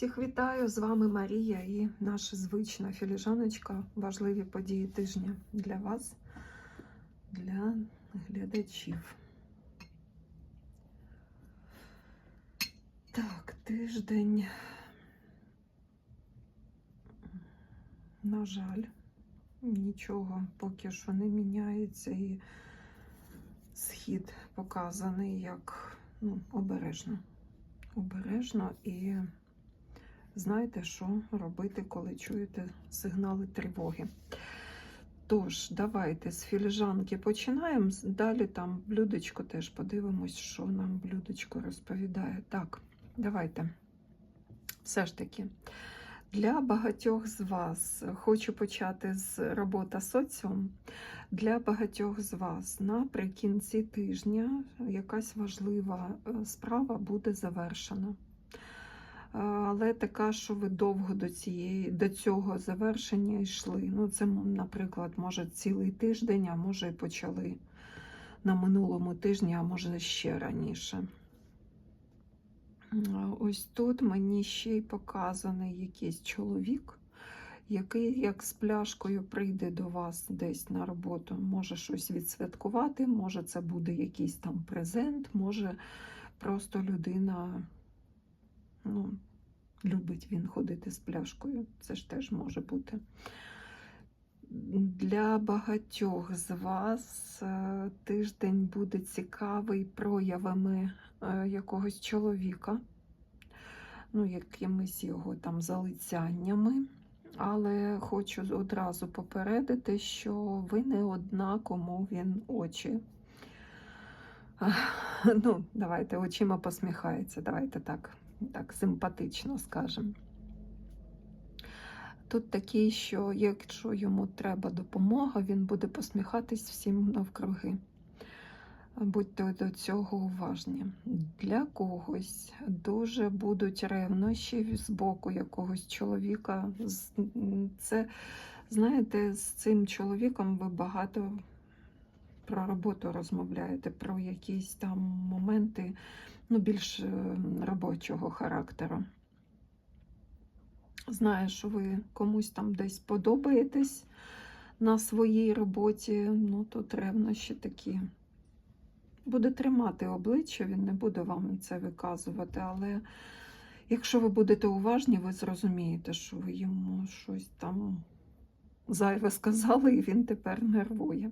Всіх вітаю! З вами Марія і наша звична філіжаночка. Важливі події тижня для вас, для глядачів. Так, тиждень. На жаль, нічого поки що не міняється, і схід показаний як ну, обережно. Обережно і знаєте, що робити, коли чуєте сигнали тривоги. Тож, давайте з філіжанки починаємо. Далі там блюдечко теж подивимось, що нам блюдечко розповідає. Так, давайте. Все ж таки, для багатьох з вас хочу почати з роботи соціум. Для багатьох з вас наприкінці тижня якась важлива е, справа буде завершена. Але така, що ви довго до цієї, до цього завершення йшли. Ну, це, наприклад, може цілий тиждень, а може і почали на минулому тижні, а може ще раніше. Ось тут мені ще й показаний якийсь чоловік, який як з пляшкою прийде до вас десь на роботу, може щось відсвяткувати, може це буде якийсь там презент, може просто людина ну, любить він ходити з пляшкою. Це ж теж може бути. Для багатьох з вас е, тиждень буде цікавий проявами е, якогось чоловіка, ну, якимись його там залицяннями. Але хочу одразу попередити, що ви не одна, кому він очі. Ну, давайте очима посміхається, давайте так, так симпатично скажемо. Тут такий, що якщо йому треба допомога, він буде посміхатись всім навкруги. Будьте до цього уважні. Для когось дуже будуть ревнощі з боку якогось чоловіка. Це, знаєте, з цим чоловіком ви багато про роботу розмовляєте, про якісь там моменти ну, більш робочого характеру. Знаю, що ви комусь там десь подобаєтесь на своїй роботі, ну тут ревнощі такі буде тримати обличчя, він не буде вам це виказувати, але якщо ви будете уважні, ви зрозумієте, що ви йому щось там зайве сказали, і він тепер нервує.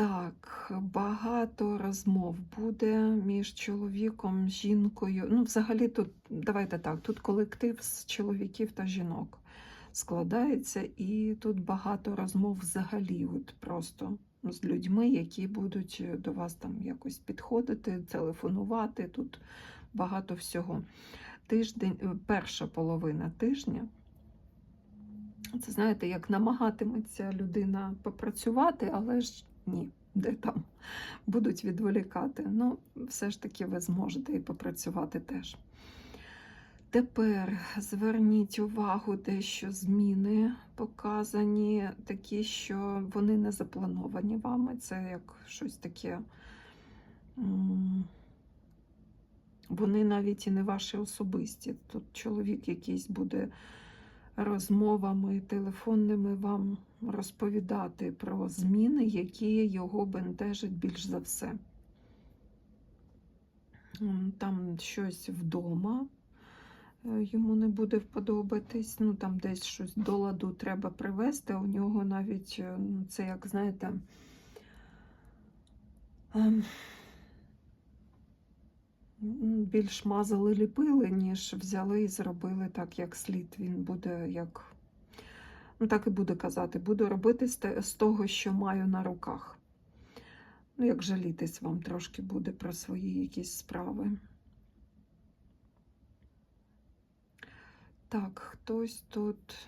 Так, багато розмов буде між чоловіком, жінкою. Ну, взагалі, тут, давайте так, тут колектив з чоловіків та жінок складається, і тут багато розмов взагалі, от просто з людьми, які будуть до вас там якось підходити, телефонувати. Тут багато всього. Тиждень, перша половина тижня. Це знаєте, як намагатиметься людина попрацювати, але ж ні, де там будуть відволікати. Ну, все ж таки ви зможете і попрацювати теж. Тепер зверніть увагу, дещо зміни показані, такі, що вони не заплановані вами. Це як щось таке. Вони навіть і не ваші особисті. Тут чоловік якийсь буде розмовами телефонними вам розповідати про зміни, які його бентежать більш за все. Там щось вдома е, йому не буде вподобатись, ну там десь щось до ладу треба привезти, у нього навіть е, ну, це, як знаєте, ем, більш мазали ліпили, ніж взяли і зробили так, як слід. Він буде як, ну так і буде казати, буду робити з того, що маю на руках. Ну, як жалітись вам трошки буде про свої якісь справи. Так, хтось тут.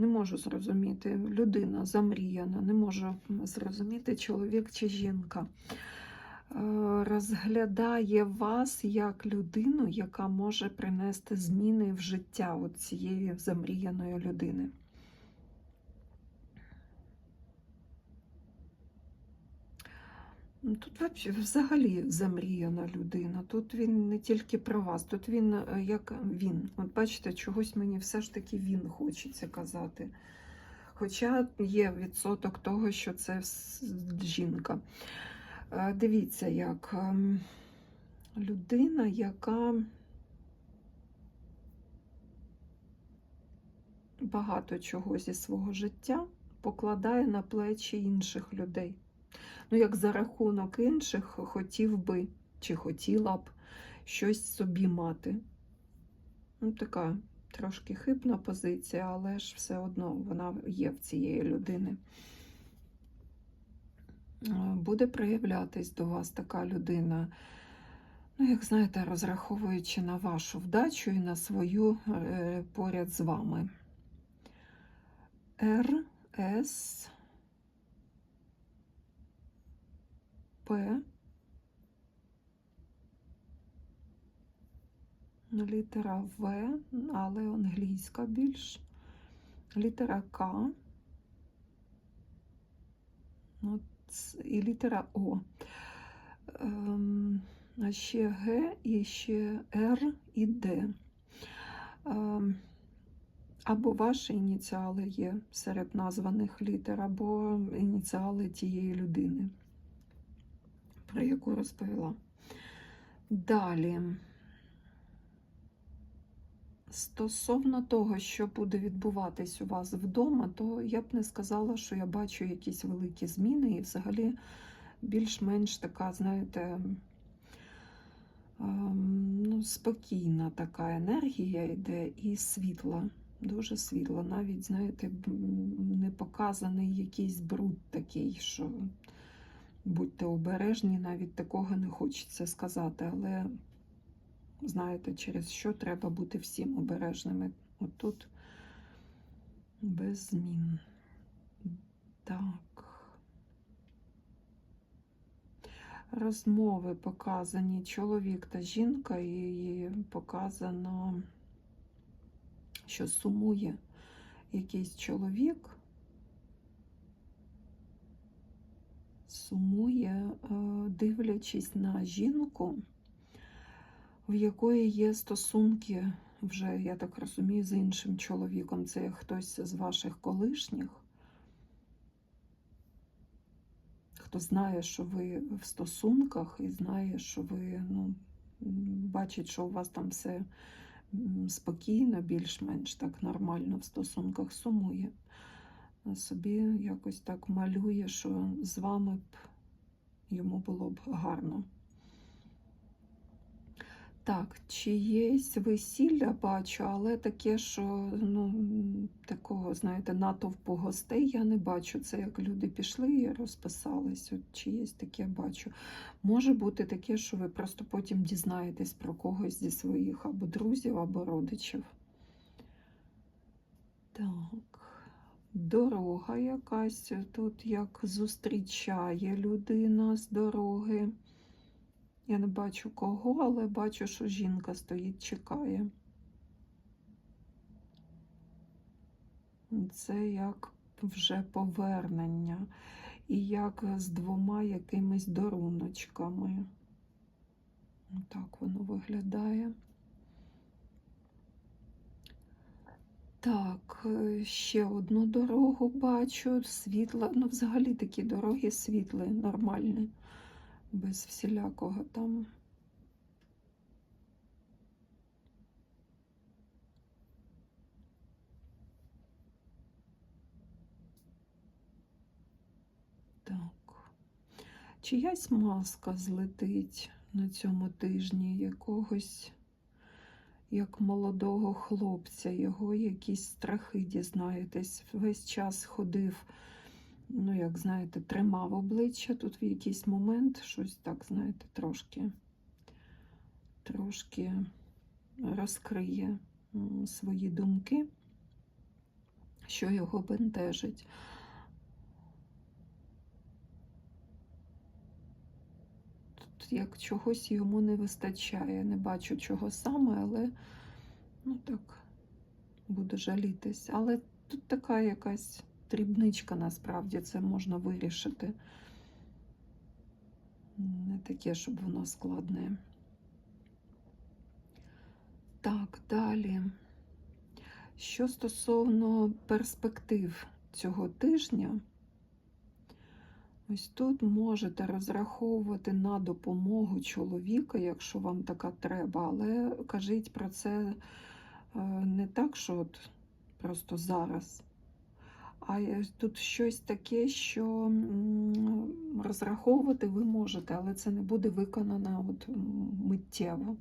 Не можу зрозуміти, людина замріяна, не можу зрозуміти, чоловік чи жінка. Розглядає вас як людину, яка може принести зміни в життя цієї замріяної людини. Тут взагалі замріяна людина. Тут він не тільки про вас, тут він е, як він. От бачите, чогось мені все ж таки він хочеться казати. Хоча є відсоток того, що це жінка. Е, Дивіться, як ем, людина, яка багато чого зі свого життя покладає на плечі інших людей. Ну, як за рахунок інших хотів би чи хотіла б щось собі мати. Ну, така трошки хибна позиція, але ж все одно вона є в цієї людини. Е, Буде проявлятись до вас така людина, ну, як знаєте, розраховуючи на вашу вдачу і на свою е, поряд з вами. Р, С, П, літера В, але англійська більш, літера К, ц- і літера О. Ем, а ще Г і ще Р і Д. Ем, або ваші ініціали є серед названих літер, або ініціали тієї людини, про яку розповіла. Далі. Стосовно того, що буде відбуватись у вас вдома, то я б не сказала, що я бачу якісь великі зміни, і взагалі більш-менш така, знаєте, ем, ну, спокійна така енергія йде і світла, дуже світла. Навіть, знаєте, не показаний якийсь бруд такий, що будьте обережні, навіть такого не хочеться сказати, але знаєте, через що треба бути всім обережними. Отут без змін. Так. Розмови показані чоловік та жінка, і показано, що сумує якийсь чоловік. Сумує, е, дивлячись на жінку, в якої є стосунки вже, я так розумію, з іншим чоловіком. Це хтось з ваших колишніх. Хто знає, що ви в стосунках, і знає, що ви ну, бачить, що у вас там все спокійно, більш-менш так нормально в стосунках, сумує. Собі якось так малює, що з вами б йому було б гарно. Так, чиєсь весілля бачу, але таке, що ну, такого, знаєте, натовпу гостей я не бачу. Це як люди пішли і розписались. От чиєсь таке бачу. Може бути таке, що ви просто потім дізнаєтесь про когось зі своїх або друзів, або родичів. Так, дорога якась тут як зустрічає людина з дороги. Я не бачу кого, але бачу, що жінка стоїть, чекає. Це як вже повернення, і як з двома якимись даруночками. Так воно виглядає. Так, е, ще одну дорогу бачу, світла. Ну, взагалі такі дороги світлі, нормальні без всілякого там. Так. Чиясь маска злетить на цьому тижні якогось, як молодого хлопця, його якісь страхи дізнаєтесь. Весь час ходив ну, як знаєте, тримав обличчя тут в якийсь момент, щось так, знаєте, трошки, трошки розкриє свої думки, що його бентежить. Тут як чогось йому не вистачає. Не бачу чого саме, але ну так, буду жалітись. Але тут така якась дрібничка насправді це можна вирішити. Не таке, щоб воно складне. Так, далі. Що стосовно перспектив цього тижня, ось тут можете розраховувати на допомогу чоловіка, якщо вам така треба, але кажіть про це е, не так, що от просто зараз. А тут щось таке, що розраховувати ви можете, але це не буде виконано от миттєво.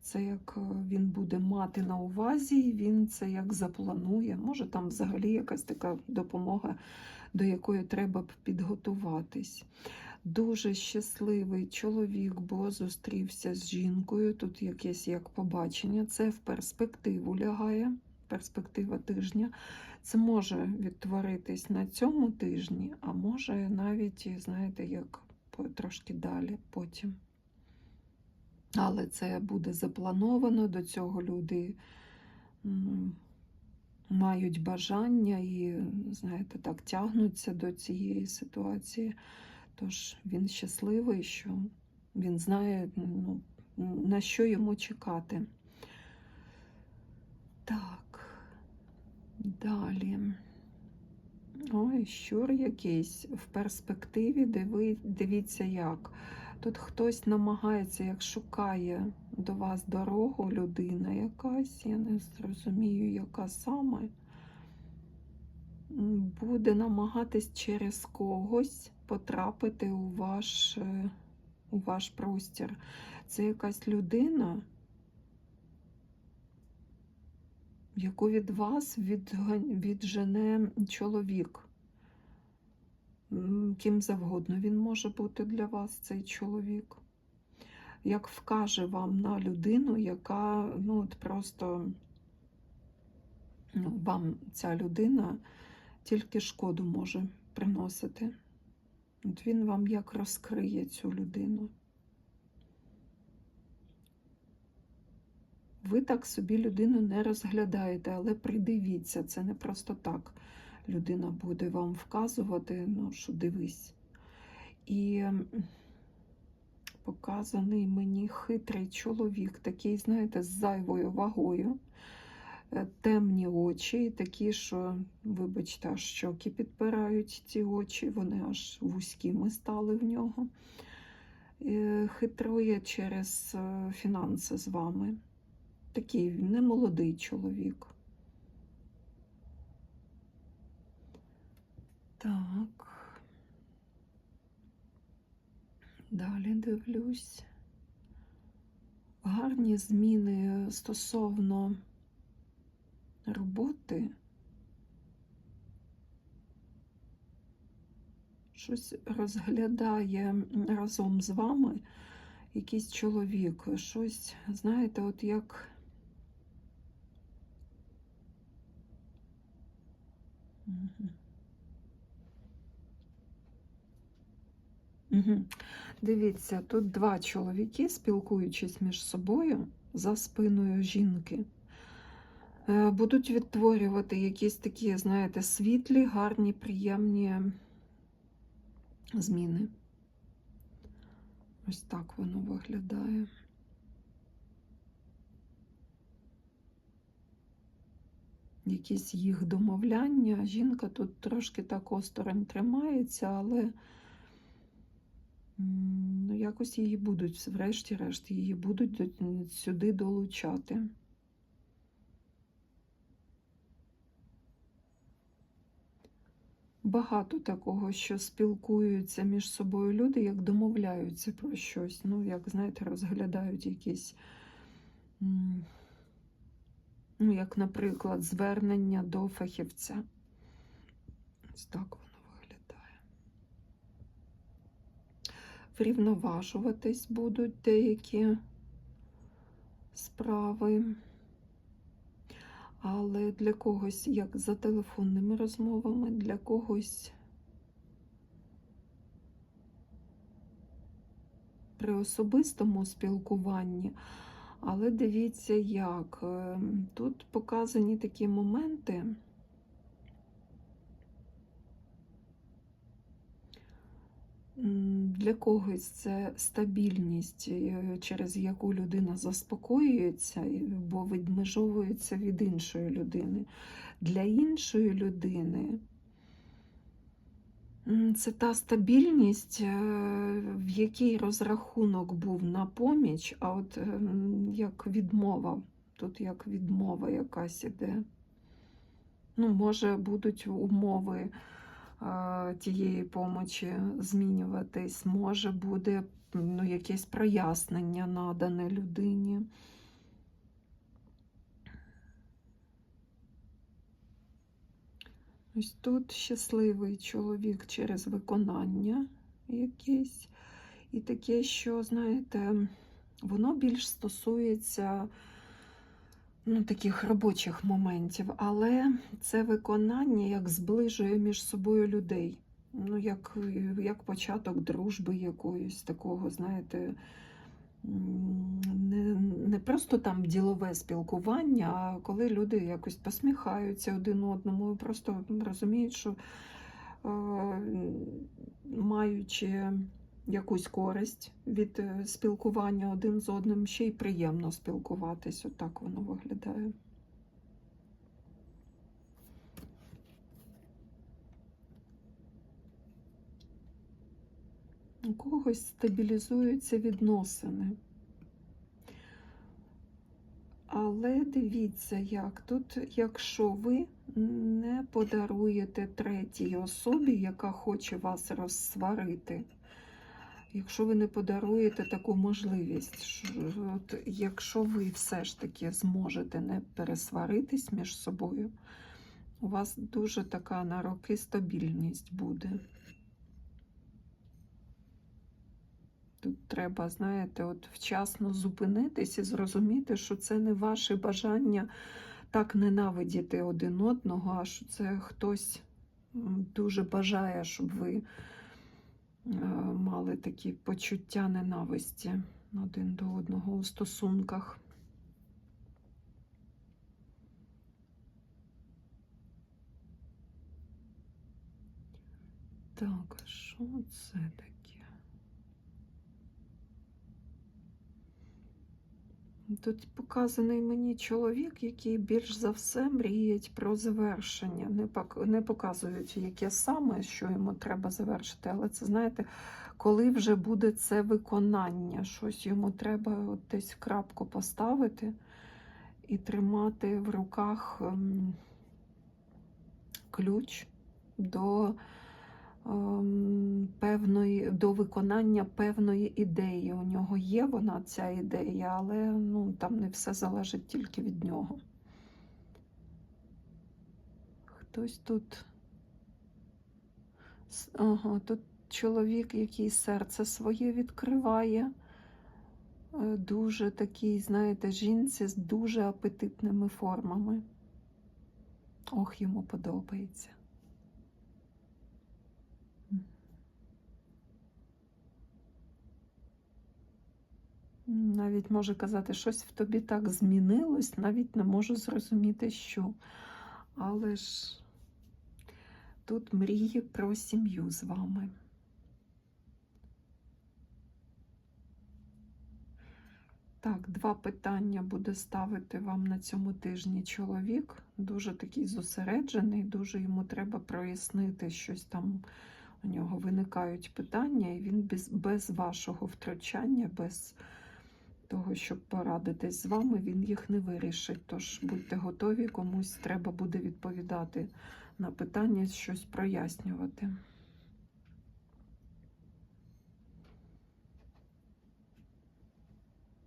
Це як е, він буде мати на увазі, він це як запланує. Може, там взагалі якась така допомога, до якої треба б підготуватись. Дуже щасливий чоловік, бо зустрівся з жінкою. Тут якесь як побачення, це в перспективу лягає, перспектива тижня. Це може відтворитись на цьому тижні, а може навіть, знаєте, як трошки далі потім. Але це буде заплановано, до цього люди мають бажання і, знаєте, так тягнуться до цієї ситуації. Тож він щасливий, що він знає, ну, на що йому чекати. Так, далі. Ой, щур якийсь в перспективі, диви, дивіться як. Тут хтось намагається, як шукає до вас дорогу, людина якась, я не зрозумію, яка саме, буде намагатись через когось потрапити у ваш, е, у ваш простір. Це якась людина, яку від вас віджене чоловік. Ким завгодно він може бути для вас, цей чоловік. Як вкаже вам на людину, яка ну, от просто ну, вам ця людина тільки шкоду може приносити. От він вам як розкриє цю людину. Ви так собі людину не розглядаєте, але придивіться, це не просто так. Людина буде вам вказувати, ну, що дивись. І показаний мені хитрий чоловік, такий, знаєте, з зайвою вагою, Е, темні очі, такі, що, вибачте, аж щоки підпирають ці очі, вони аж вузькими стали в нього. Е, Хитрує через е, фінанси з вами. Такий немолодий чоловік. Так. Далі дивлюсь. Гарні зміни стосовно роботи. Щось розглядає разом з вами якийсь чоловік. Щось, знаєте, от як. Мгм. Угу. Дивіться, тут два чоловіки, спілкуючись між собою за спиною жінки, е, будуть відтворювати якісь такі, знаєте, світлі, гарні, приємні зміни. Ось так воно виглядає. Якісь їх домовляння. Жінка тут трошки так осторонь тримається, але ну, якось її будуть, врешті-решт, її будуть сюди долучати. Багато такого, що спілкуються між собою люди, як домовляються про щось. Ну, як, знаєте, розглядають якісь, ну, як, наприклад, звернення до фахівця. Ось так воно виглядає. Врівноважуватись будуть деякі справи. Але для когось, як за телефонними розмовами, для когось при особистому спілкуванні. Але дивіться, як Ем, тут показані такі моменти. Для когось це стабільність, е, через яку людина заспокоюється, бо відмежовується від іншої людини. Для іншої людини це та стабільність, е, в якій розрахунок був на поміч, а от ем, як відмова. Тут як відмова якась іде. Ну, може, будуть умови е, тієї помочі змінюватись, може буде ну, якесь прояснення надане людині. Ось тут щасливий чоловік через виконання якесь. І таке, що, знаєте, воно більш стосується ну, таких робочих моментів, але це виконання як зближує між собою людей. Ну, як, як початок дружби якоїсь такого, знаєте, не, не просто там ділове спілкування, а коли люди якось посміхаються один одному, просто розуміють, що е, маючи якусь користь від е, спілкування один з одним, ще й приємно спілкуватись. Отак воно виглядає. У когось стабілізуються відносини. Але дивіться, як тут, якщо ви не подаруєте третій особі, яка хоче вас розсварити, якщо ви не подаруєте таку можливість, що от, якщо ви все ж таки зможете не пересваритись між собою, у вас дуже така на роки стабільність буде. Тут треба, знаєте, от вчасно зупинитись і зрозуміти, що це не ваше бажання так ненавидіти один одного, а що це хтось дуже бажає, щоб ви мали такі почуття ненависті один до одного у стосунках. Так, що це таке? Тут показаний мені чоловік, який більш за все мріють про завершення. Не, не показують, яке саме, що йому треба завершити, але це, знаєте, коли вже буде це виконання, щось йому треба десь крапку поставити і тримати в руках ем, ключ до певної до виконання певної ідеї. У нього є вона ця ідея, але ну, там не все залежить тільки від нього. Хтось тут. Ага, тут чоловік, який серце своє відкриває. Е, Дуже такий, знаєте, жінці з дуже апетитними формами. Ох, йому подобається. Навіть може казати, щось в тобі так змінилось, навіть не можу зрозуміти, що. Але ж тут мрії про сім'ю з вами. Так, два питання буде ставити вам на цьому тижні чоловік. Дуже такий зосереджений, дуже йому треба прояснити щось там. У нього виникають питання, і він без, без вашого втручання, без того, щоб порадитись з вами, він їх не вирішить. Тож будьте готові, комусь треба буде відповідати на питання, щось прояснювати.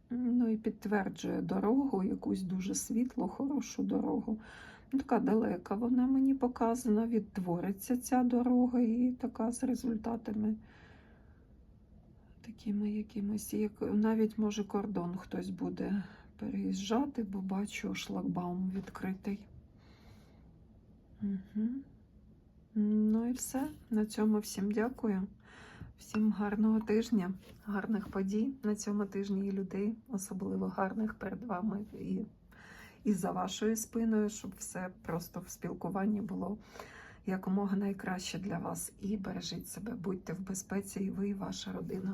Ну і підтверджує дорогу, якусь дуже світлу, хорошу дорогу. Ну, Така далека вона мені показана, відтвориться ця дорога і така з результатами такими якимись, як навіть може кордон хтось буде переїжджати, бо бачу шлагбаум відкритий. Угу. Ну і все. На цьому всім дякую. Всім гарного тижня, гарних подій на цьому тижні і людей, особливо гарних перед вами і, і за вашою спиною, щоб все просто в спілкуванні було якомога найкраще для вас і бережіть себе. Будьте в безпеці, і ви, і ваша родина.